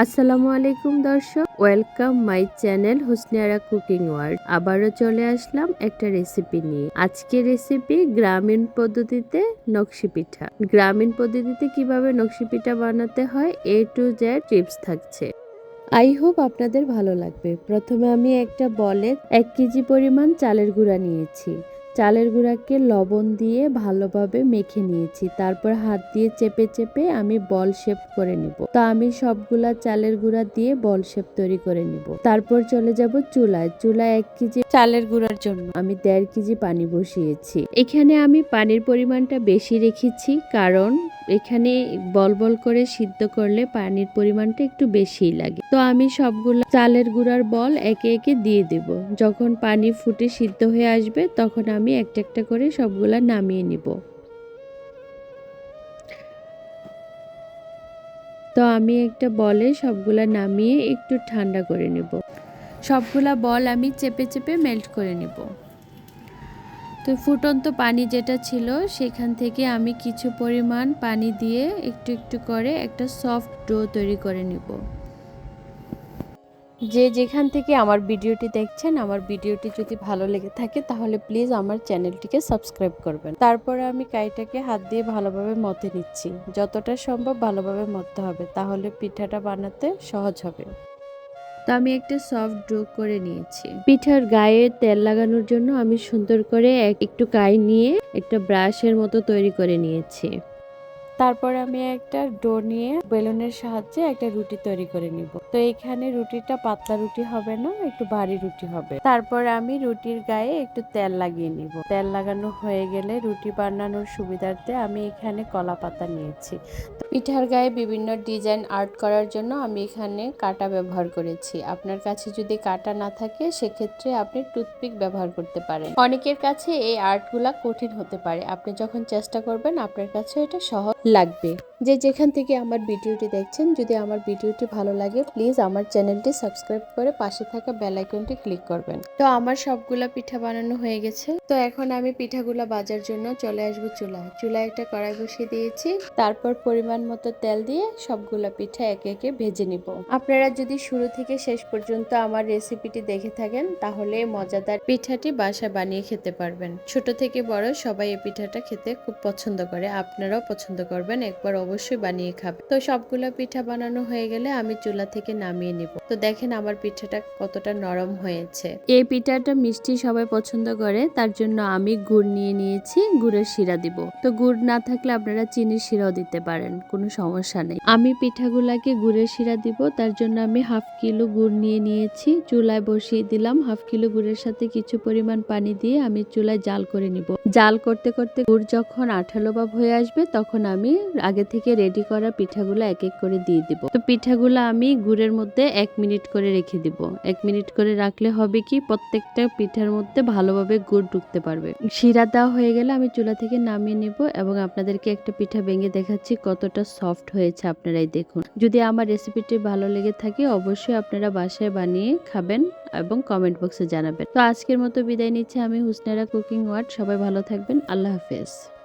আসসালামু আলাইকুম দর্শক welcome my channel Husniara cooking world আবারও চলে আসলাম একটা রেসিপি নিয়ে। আজকে রেসিপি গ্রামীণ পদ্ধতিতে নকশি পিঠা। গ্রামীণ পদ্ধতিতে কীভাবে নকশি পিঠা বানাতে হয় এ টু জেড টিপস থাকছে। আই হোপ আপনাদের ভালো লাগবে। প্রথমে আমি একটা বলে এক কেজি পরিমাণ চালের গুঁড়া নিয়েছি। চালের গুঁড়াকে লবণ দিয়ে ভালোভাবে মেখে নিয়েছি। তারপর হাত দিয়ে চেপে চেপে আমি বল শেপ করে নিব। তো আমি সবগুলা চালের গুঁড়া দিয়ে বল শেপ তৈরি করে নিব। তারপর চলে যাব চুলায়। চুলায় এক কেজি চালের গুঁড়ার জন্য আমি দেড় কেজি পানি বসিয়েছি। এখানে আমি পানির পরিমাণটা বেশি রেখেছি কারণ এখানে বল বল করে সিদ্ধ করলে পানির পরিমাণটা একটু বেশিই লাগে। তো আমি সবগুলো চালের গুঁড়ার বল একে একে দিয়ে দেব। যখন পানি ফুটে সিদ্ধ হয়ে আসবে, তখন আমি একটা একটা করে সবগুলা নামিয়ে নিব। তো আমি একটা বলে সবগুলা নামিয়ে একটু ঠান্ডা করে নেব। সবগুলা বল আমি চেপে চেপে মেল্ট করে নেব। তো ফুটন্ত পানি যেটা ছিল, সেখান থেকে আমি কিছু পরিমাণ পানি দিয়ে একটু একটু করে একটা সফট ডো তৈরি করে নিব। যে যেখান থেকে আমার ভিডিওটি দেখছেন, আমার ভিডিওটি যদি ভালো লেগে থাকে, তাহলে প্লিজ আমার চ্যানেলটিকে সাবস্ক্রাইব করবেন। তারপরে আমি কাইটাকে হাত দিয়ে ভালোভাবে মতে নিচ্ছি। যতটা সম্ভব ভালোভাবে মতে হবে, তাহলে পিঠাটা বানাতে সহজ হবে। তো আমি একটা সফট ড্রো করে নিয়েছি। পিঠার গায়ে তেল লাগানোর জন্য আমি সুন্দর করে এক, একটু কাই নিয়ে একটা ব্রাশের মতো তৈরি করে নিয়েছি। তারপর আমি একটা ডো নিয়ে বেলুনের সাহায্যে একটা রুটি তৈরি করে নিব। তো এখানে রুটিটা পাতলা রুটি হবে না, একটু ভারী রুটি হবে। তারপর আমি রুটির গায়ে একটু তেল লাগিয়ে নিব। তেল লাগানো হয়ে গেলে রুটি বানানোর সুবিধার্থে আমি এখানে কলা পাতা নিয়েছি। পিঠার গায়ে বিভিন্ন ডিজাইন আর্ট করার জন্য আমি এখানে কাটা ব্যবহার করেছি। আপনার কাছে যদি কাটা না থাকে, সেক্ষেত্রে আপনি টুথপিক ব্যবহার করতে পারেন। অনেকের কাছে এই আর্টগুলা কঠিন হতে পারে। আপনি যখন চেষ্টা করবেন, আপনার কাছে এটা সহজ লাগবে। যে যেখান থেকে আমার ভিডিওটি দেখছেন, যদি আমার ভিডিওটি ভালো লাগে প্লিজ আমার চ্যানেলটি সাবস্ক্রাইব করে পাশে থাকা বেল আইকনটি ক্লিক করবেন। তো আমার সবগুলা পিঠা বানানো হয়ে গেছে। তো এখন আমি পিঠাগুলা বাজার জন্য চলে আসব চুলায়। চুলায় একটা কড়াই বসিয়ে দিয়েছি। তারপর পরিমাণ মতো তেল দিয়ে সবগুলা পিঠা একে একে ভেজে নিব। আপনারা যদি শুরু থেকে শেষ পর্যন্ত আমার রেসিপিটি দেখে থাকেন, তাহলে মজাদার পিঠাটি বাসায় বানিয়ে খেতে পারবেন। ছোট থেকে বড় সবাই এই পিঠাটা খেতে খুব পছন্দ করে। আপনারাও পছন্দ করবেন, একবার অবশ্যই বানিয়ে খাবেন। তো সবগুলো পিঠা বানানো হয়ে গেলে আমি চুলা থেকে নামিয়ে নিব। তো দেখেন আমার পিঠাটা কতটা নরম হয়েছে। এই পিঠাটা মিষ্টি সবাই পছন্দ করে, তার জন্য আমি গুড় নিয়ে নিয়েছি, গুড়ের শিরা দিব। তো গুড় না থাকলে আপনারা চিনির শিরাও দিতে পারেন, কোনো সমস্যা নেই। আমি পিঠাগুলাকে গুড়ের শিরা দিব, তার জন্য আমি হাফ কিলো গুড় নিয়ে নিয়েছি, চুলায় বসিয়ে দিলাম। হাফ কিলো গুড়ের সাথে কিছু পরিমাণ পানি দিয়ে আমি চুলায় জাল করে নিব। জাল করতে করতে গুড় যখন আঠালো ভাব হয়ে আসবে, তখন আমি আগে থেকে রেডি করা পিঠাগুলো এক এক করে দিয়ে দিব। তো পিঠাগুলো আমি গুড়ের মধ্যে এক মিনিট করে রেখে দিব। এক মিনিট করে রাখলে হবে কি প্রত্যেকটা পিঠার মধ্যে ভালোভাবে গুড় ঢুকতে পারবে। শিরা দেওয়া হয়ে গেলে আমি চুলা থেকে নামিয়ে নেব এবং আপনাদেরকে একটা পিঠা ভেঙে দেখাচ্ছি কতটা সফট হয়েছে আপনারাই দেখুন। যদি আমার রেসিপিটি ভালো লেগে থাকে অবশ্যই আপনারা বাসায় বানিয়ে খাবেন এবং কমেন্ট বক্সে জানাবেন। তো আজকের মতো বিদায় নিচ্ছে। আমি হুসনারা কুকিং ওয়ার্ড। সবাই ভালো থাকবেন। আল্লাহ হাফেজ।